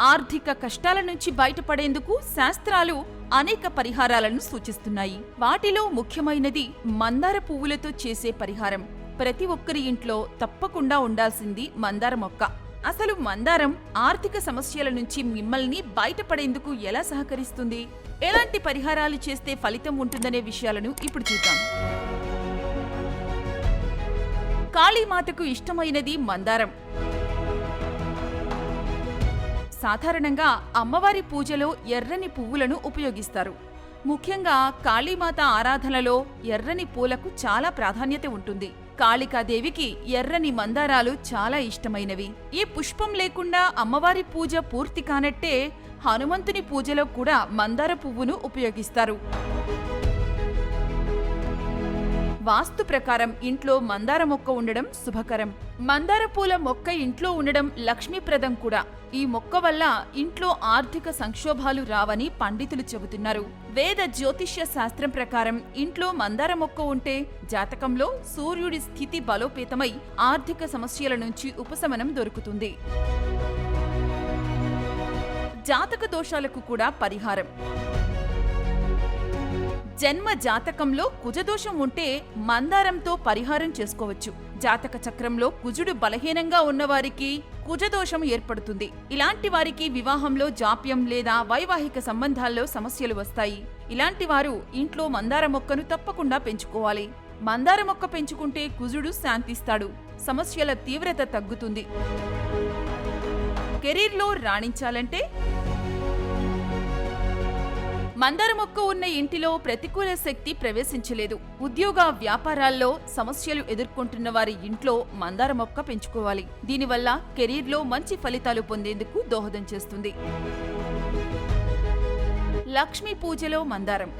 ఆర్థిక కష్టాల నుంచి బయటపడేందుకు శాస్త్రాలు అనేక పరిహారాలను సూచిస్తున్నాయి. వాటిలో ముఖ్యమైనది మందార పువ్వులతో చేసే పరిహారం. ప్రతి ఒక్కరి ఇంట్లో తప్పకుండా ఉండాల్సింది మందార మొక్క. అసలు మందారం ఆర్థిక సమస్యల నుంచి మిమ్మల్ని బయటపడేందుకు ఎలా సహకరిస్తుంది? ఎలాంటి పరిహారాలు చేస్తే ఫలితం ఉంటుందనే విషయాలను ఇప్పుడు చూద్దాం. కాళీమాతకు ఇష్టమైనది మందారం. సాధారణంగా అమ్మవారి పూజలో ఎర్రని పువ్వులను ఉపయోగిస్తారు. ముఖ్యంగా కాళీమాత ఆరాధనలో ఎర్రని పూలకు చాలా ప్రాధాన్యత ఉంటుంది. కాళికాదేవికి ఎర్రని మందారాలు చాలా ఇష్టమైనవి. ఈ పుష్పం లేకుండా అమ్మవారి పూజ పూర్తి కానట్టే హనుమంతుని పూజలో కూడా మందార పువ్వును ఉపయోగిస్తారు. వాస్తు ప్రకారం ఇంట్లో మందార మొక్క ఉండడం శుభకరం. మందార పూల మొక్క ఇంట్లో ఉండడం లక్ష్మీప్రదం కూడా. ఈ మొక్క వల్ల ఇంట్లో ఆర్థిక సంక్షోభాలు రావని పండితులు చెబుతున్నారు. వేద జ్యోతిష్య శాస్త్రం ప్రకారం ఇంట్లో మందార మొక్క ఉంటే జాతకంలో సూర్యుడి స్థితి బలోపేతమై ఆర్థిక సమస్యల నుంచి ఉపశమనం దొరుకుతుంది. జాతక దోషాలకు కూడా పరిహారం. జన్మ జాతకంలో కుజదోషం ఉంటే మందారంతో పరిహారం చేసుకోవచ్చు. జాతక చక్రంలో కుజుడు బలహీనంగా ఉన్నవారికి కుజదోషం ఏర్పడుతుంది. ఇలాంటి వారికి వివాహంలో జాప్యం లేదా వైవాహిక సంబంధాల్లో సమస్యలు వస్తాయి. ఇలాంటి వారు ఇంట్లో మందార మొక్కను తప్పకుండా పెంచుకోవాలి. మందార మొక్క పెంచుకుంటే కుజుడు శాంతిస్తాడు. సమస్యల తీవ్రత తగ్గుతుంది. కెరీర్లో రాణించాలంటే మందార మొక్క ఉన్న ఇంటిలో ప్రతికూల శక్తి ప్రవేశించలేదు. ఉద్యోగ వ్యాపారాల్లో సమస్యలు ఎదుర్కొంటున్న వారి ఇంట్లో మందార మొక్క పెంచుకోవాలి. దీనివల్ల కెరీర్లో మంచి ఫలితాలు పొందేందుకు దోహదం చేస్తుంది. లక్ష్మీ పూజలో మందారం.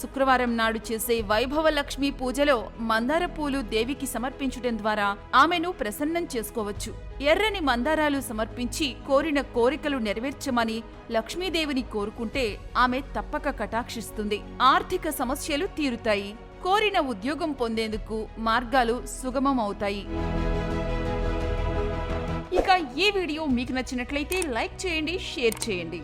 శుక్రవారం నాడు చేసే వైభవ లక్ష్మి పూజలో మందార పూలు దేవికి సమర్పించడం ద్వారా ఆమెను ప్రసన్నం చేసుకోవచ్చు. ఎర్రని మందారాలు సమర్పించి కోరిన కోరికలు నెరవేర్చమని లక్ష్మీదేవిని కోరుకుంటే ఆమె తప్పక కటాక్షిస్తుంది. ఆర్థిక సమస్యలు తీరుతాయి. కోరిన ఉద్యోగం పొందేందుకు మార్గాలు సుగమమవుతాయి. ఇక ఈ వీడియో మీకు నచ్చినట్లయితే లైక్ చేయండి షేర్ చేయండి.